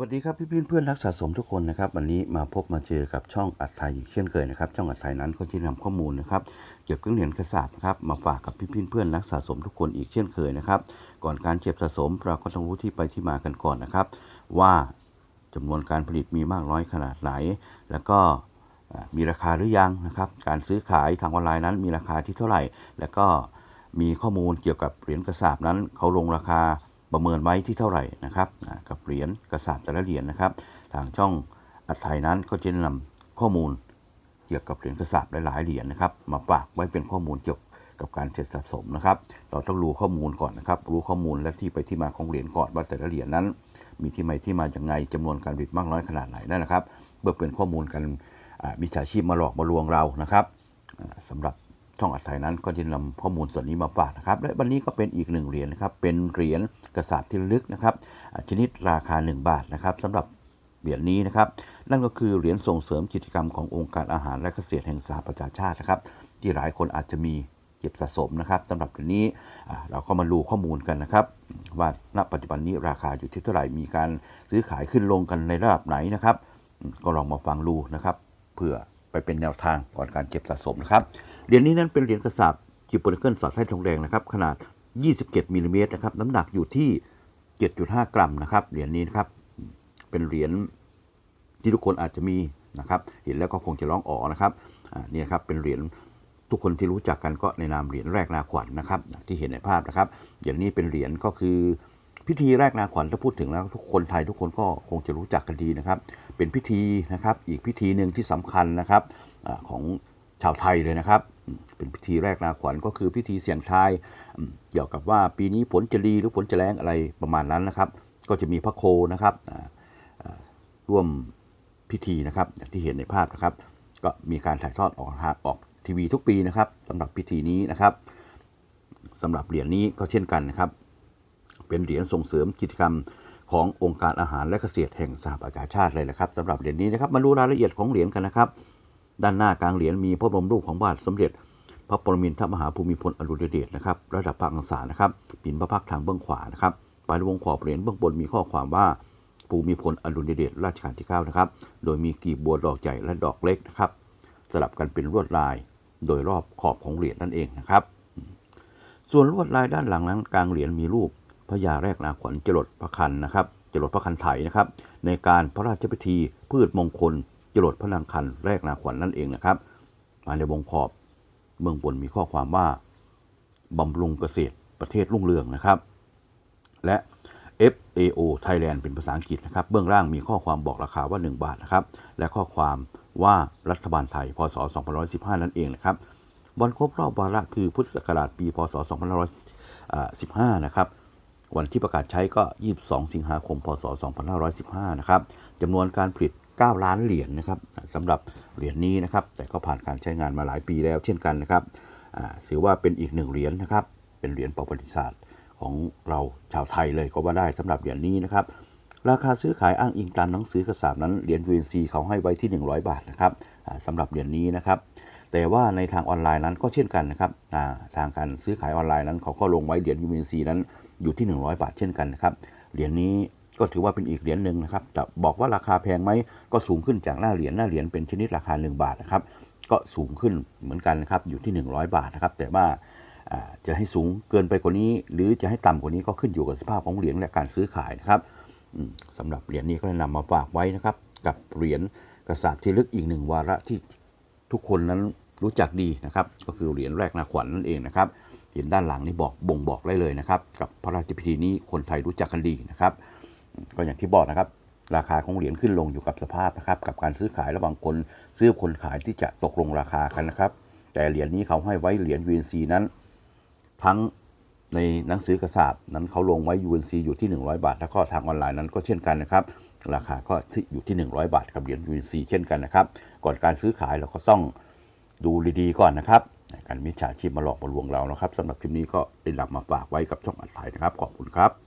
วัสดีครับพี่พี่เพื่อนนักสะสมทุกคนนะครับวันนี้มาพบมาเจอกับช่องอัดไทยอีกเช่นเคยนะครับช่องอัดไทยนั้นก็จะนำข้อมูลนะครับเกี่ยวกับเหรียญกระสาบนะครับมาฝากกับพี่พี่เพื่อนนักสะสมทุกคนอีกเช่นเคยนะครับก่อนการเก็บสะสมเราก็ต้องรู้ที่ไปที่มากันก่อนนะครับ ว่าจำนวนการผลิตมีมากน้อยขนาดไหน แล้วก็มีราคาหรือยังนะครับการซื้อขายทางออนไลน์นั้นมีราคาที่เท่าไหร่ แล้วก็มีข้อมูลเกี่ยวกับเหรียญกระสาบนั้นเขาลงราคา ประเมินไว้ที่เท่าไหร่นะครับกับเหรียญกระสาบแต่ละเหรียญนะครับ ทางช่องอัดไทยนั้นก็จะนำข้อมูลเกี่ยวกับเหรียญกระสาบหลายๆเหรียญนะครับ มาฝากไว้เป็นข้อมูลเกี่ยวกับการเสร็จสะสมนะครับ เราต้องรู้ข้อมูลก่อนนะครับ รู้ข้อมูลและที่ไปที่มาของเหรียญก่อนว่าแต่ละเหรียญนั้น มีที่มาที่มาอย่างไงจำนวนการผลิตมากน้อยขนาดไหนนั่นนะครับ เพื่อเป็นข้อมูลกันมิจฉาชีพมาหลอกมาลวงเรานะครับอ่าสำหรับ ช่องอัดไทยนั้นก็จะนำข้อมูลส่วนนี้มาฝากนะครับ และวันนี้ก็เป็นอีกหนึ่งเหรียญนะครับ เป็นเหรียญกระสาบที่ลึกนะครับ ชนิดราคา 1 บาทนะครับสำหรับเหรียญนี้นะครับ นั่นก็คือเหรียญส่งเสริมกิจกรรมขององค์การอาหารและเกษตรแห่งสหประชาชาตินะครับ ที่หลายคนอาจจะมีเก็บสะสมนะครับสำหรับเหรียญนี้เราก็มาดูข้อมูลกันนะครับ ว่าณปัจจุบันนี้ราคาอยู่ที่เท่าไหร่มีการซื้อขายขึ้นลงกันในระดับไหนนะครับ ก็ลองมาฟังดูนะครับ เพื่อไปเป็นแนวทางก่อนการเก็บสะสมนะครับ เหรียญนี้นั้นเป็นเหรียญกระสาบจิบโพลิเกิลสอดไส้ทองแดงนะครับขนาด 27มิลลิเมตรนะครับน้ำหนักอยู่ที่ 7.5 กรัมนะครับเหรียญนี้นะครับเป็นเหรียญที่ทุกคนอาจจะมีนะครับเห็นแล้วก็คงจะร้องอ๋อนะครับนี่นะครับเป็นเหรียญทุกคนที่รู้จักกันก็ในนามเหรียญแรกนาขวัญนะครับ ที่เห็นในภาพนะครับเหรียญนี้เป็นเหรียญก็คือพิธีแรกนาขวัญถ้าพูดถึงแล้วทุกคนไทยทุกคนก็คงจะรู้จักกันดีนะครับ เป็นพิธีนะครับ อีกพิธีหนึ่งที่สำคัญนะครับอของชาวไทยเลยนะครับ เป็นพิธีแรกนาขวัญก็คือพิธีเสี่ยงทายเกี่ยวกับว่าปีนี้ผลจะดีหรือผลจะแรงอะไรประมาณนั้นนะครับ ก็จะมีพระโคนะครับร่วมพิธีนะครับอย่างที่เห็นในภาพนะครับ ก็มีการถ่ายทอดออกทางออกทีวีทุกปีนะครับสำหรับพิธีนี้นะครับสำหรับเหรียญนี้ก็เช่นกันนะครับ เป็นเหรียญส่งเสริมกิจกรรมขององค์การอาหารและเกษตรแห่งสหประชาชาติเลยนะครับสำหรับเหรียญนี้นะครับมาดูรายละเอียดของเหรียญกันนะครับ ด้านหน้ากลางเหรียญมีพระบรมรูปของบาทสมเด็จ พระปรมินทรมหาภูมิพลอดุลยเดชนะครับระดับภาคอังสานะครับปิ่นพระพักทางเบื้องขวานะครับปลายวงขอบเหรียญเบื้องบนมีข้อความว่าภูมิพลอดุลยเดชรัชกาลที่9นะครับโดยมีกีบบัวดอกใหญ่และดอกเล็กนะครับสลับกันเป็นลวดลายโดยรอบขอบของเหรียญนั่นเองนะครับ ส่วนลวดลายด้านหลังนั้นกลางเหรียญมีรูปพระยาแรกนาขวัญจรดพระคันนะครับจรดพระคันไถนะครับ ในการพระราชพิธีพืชมงคลจรดพระนางคันแรกนาขวัญนั่นเองนะครับมาในวงขอบ เมืองบนมีข้อความว่าบำรุงเกษตรประเทศรุ่งเรืองนะครับ และ FAO Thailand เป็นภาษาอังกฤษนะครับ เบื้องล่างมีข้อความบอกราคาว่า 1 บาทนะครับ และข้อความว่ารัฐบาลไทย พศ 2515 นั่นเองนะครับ วันครบรอบวาระคือพุทธศักราชปี พศ 2515 นะครับ วันที่ประกาศใช้ก็ 22 สิงหาคม พศ 2515 นะครับจำนวนการผลิต 9 ล้านเหรียญนะครับสำหรับเหรียญนี้นะครับ แต่ก็ผ่านการใช้งานมาหลายปีแล้วเช่นกันนะครับถือว่าเป็นอีกหนึ่งเหรียญนะครับ เป็นเหรียญประวัติศาสตร์ของเราชาวไทยเลยก็ว่าได้สำหรับเหรียญนี้นะครับ ราคาซื้อขายอ้างอิงตามหนังสือกระสาบนั้นเหรียญ UNC เขาให้ไว้ที่ 100 บาทนะครับอ่าสำหรับเหรียญนี้นะครับแต่ว่าในทางออนไลน์นั้นก็เช่นกันนะครับทางการซื้อขายออนไลน์นั้นเขาก็ลงไว้เหรียญ UNC นั้นอยู่ที่ 100 บาทเช่นกันนะครับเหรียญนี้ ก็ถือว่าเป็นอีกเหรียญหนึ่งนะครับแต่บอกว่าราคาแพงไหมก็สูงขึ้นจากหน้าเหรียญหน้าเหรียญเป็นชนิดราคา 1 บาทนะครับก็สูงขึ้นเหมือนกันนะครับอยู่ที่ 100 บาทนะครับ แต่ว่าจะให้สูงเกินไปกว่านี้ หรือจะให้ต่ำกว่านี้ก็ขึ้นอยู่กับสภาพของเหรียญและการซื้อขายนะครับสำหรับเหรียญนี้ก็ได้นำมาฝากไว้นะครับ กับเหรียญกระสาบที่ลึกอีกหนึ่งวาระที่ทุกคนนั้นรู้จักดีนะครับ ก็คือเหรียญแรกนาขวัญนั่นเองนะครับเห็นด้านหลังนี่บอกบ่งบอกได้เลยนะครับ กับพระราชพิธีนี้คนไทยรู้จักกันดีนะครับ ก็อย่างที่บอกนะครับ ราคาของเหรียญขึ้นลงอยู่กับสภาพนะครับ กับการซื้อขายระหว่างคนซื้อคนขายที่จะตกลงราคากันนะครับ แต่เหรียญนี้เขาให้ไว้เหรียญ UNC นั้น ทั้งในหนังสือกระสาบนั้นเขาลงไว้ UNC อยู่ที่ 100 บาท แล้วก็ทางออนไลน์นั้นก็เช่นกันนะครับ ราคาก็ที่อยู่ที่ 100 บาทกับเหรียญ UNC เช่นกันนะครับ ก่อนการซื้อขายเราก็ต้องดูดีๆก่อนนะครับการมิจฉาชีพมาหลอกมาลวงเรานะครับสำหรับคลิปนี้ก็ได้นำมาฝากไว้กับช่องอัดไทยนะครับ ขอบคุณครับ